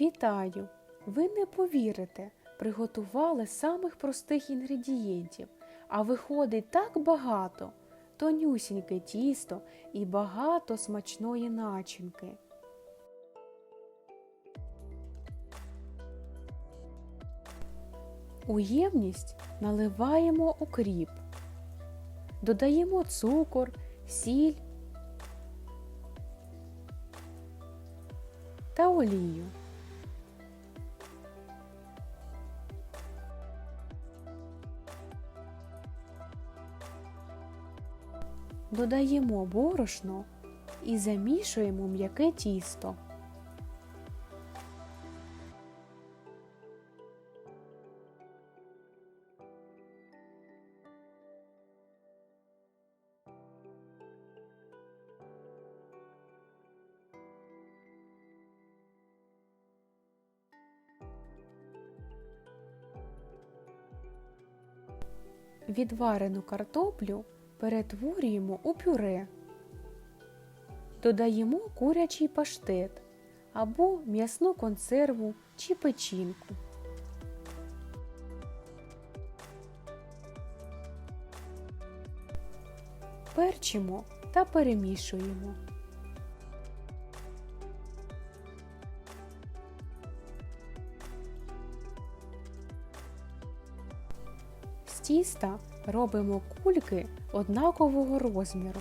Вітаю! Ви не повірите, приготували самих простих інгредієнтів, а виходить так багато, тонюсіньке тісто і багато смачної начинки. У ємність наливаємо укріп, додаємо цукор, сіль та олію. Додаємо борошно і замішуємо м'яке тісто. Відварену картоплю перетворюємо у пюре. Додаємо курячий паштет або м'ясну консерву чи печінку. Перчимо та перемішуємо. З тіста робимо кульки однакового розміру.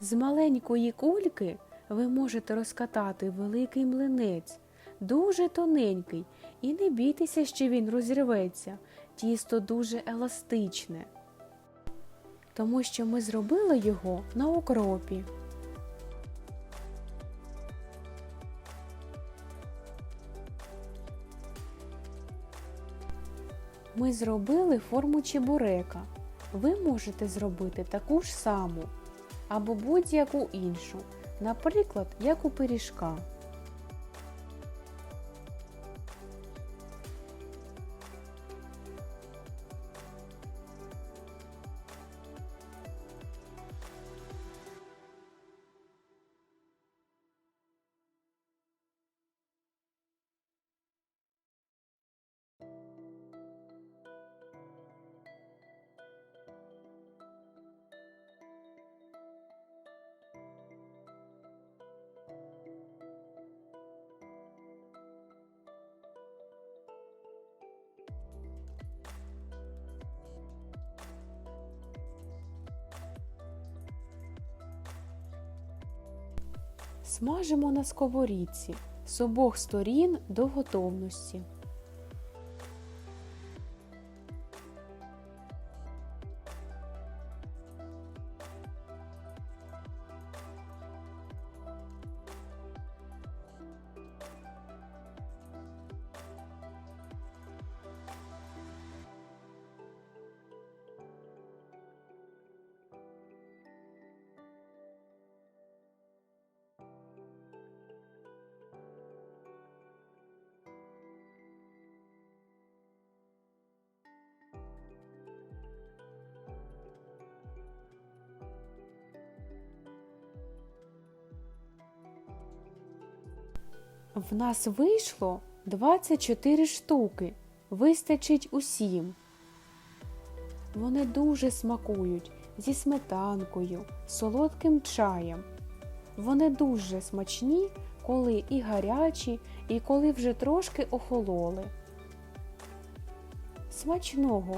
З маленької кульки ви можете розкатати великий млинець, дуже тоненький, і не бійтеся, що він розірветься. Тісто дуже еластичне, тому що ми зробили його на окропі. Ми зробили форму чебурека. Ви можете зробити таку ж саму або будь-яку іншу, наприклад, як у пиріжка. Смажимо на сковорідці з обох сторін до готовності. В нас вийшло 24 штуки. Вистачить усім. Вони дуже смакують зі сметанкою, солодким чаєм. Вони дуже смачні, коли і гарячі, і коли вже трошки охололи. Смачного!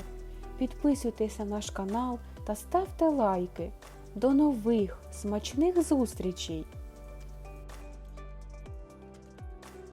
Підписуйтесь на наш канал та ставте лайки. До нових смачних зустрічей!